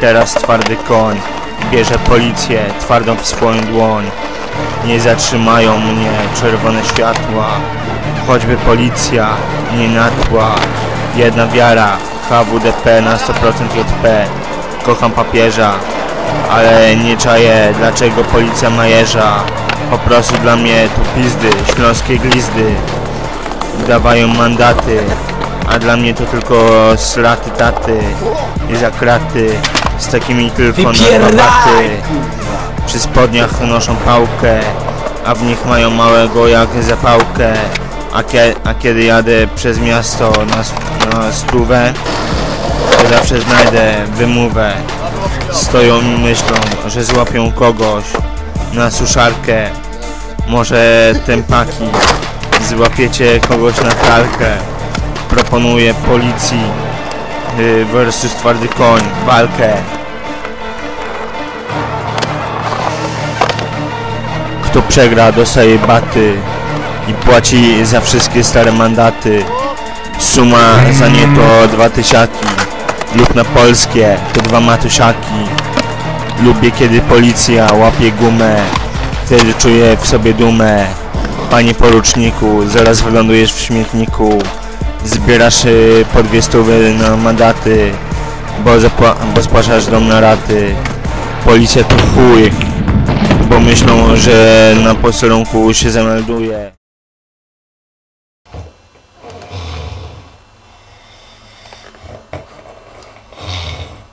Teraz twardy koń bierze policję twardą w swoją dłoń. Nie zatrzymają mnie czerwone światła, choćby policja nie natła. Jedna wiara, HWDP na 100% JP. Kocham papieża, ale nie czaję dlaczego policja majerza. Po prostu dla mnie to pizdy, śląskie glizdy. Dawają mandaty, a dla mnie to tylko slaty taty i za kraty z takimi tylko na Wypierdalaj, rabaty. Przy spodniach noszą pałkę, a w nich mają małego jak zapałkę. A, kie, a kiedy jadę przez miasto na, na stówę, to zawsze znajdę wymówę. Stoją i myślą, że złapią kogoś na suszarkę. Może tempaki, złapiecie kogoś na kalkę. Proponuję policji y, versus twardy koń, walkę. Kto przegra dostaje baty i płaci za wszystkie stare mandaty. Suma za nie to dwa tysiaki lub na polskie to dwa matusiaki. Lubię kiedy policja łapie gumę, wtedy czuję w sobie dumę. Panie poruczniku, zaraz wylądujesz w śmietniku. Zbierasz y, po dwie stówy na mandaty, bo, bo dom na raty. Policja to chuj, bo myślą, że na posterunku się zamelduje.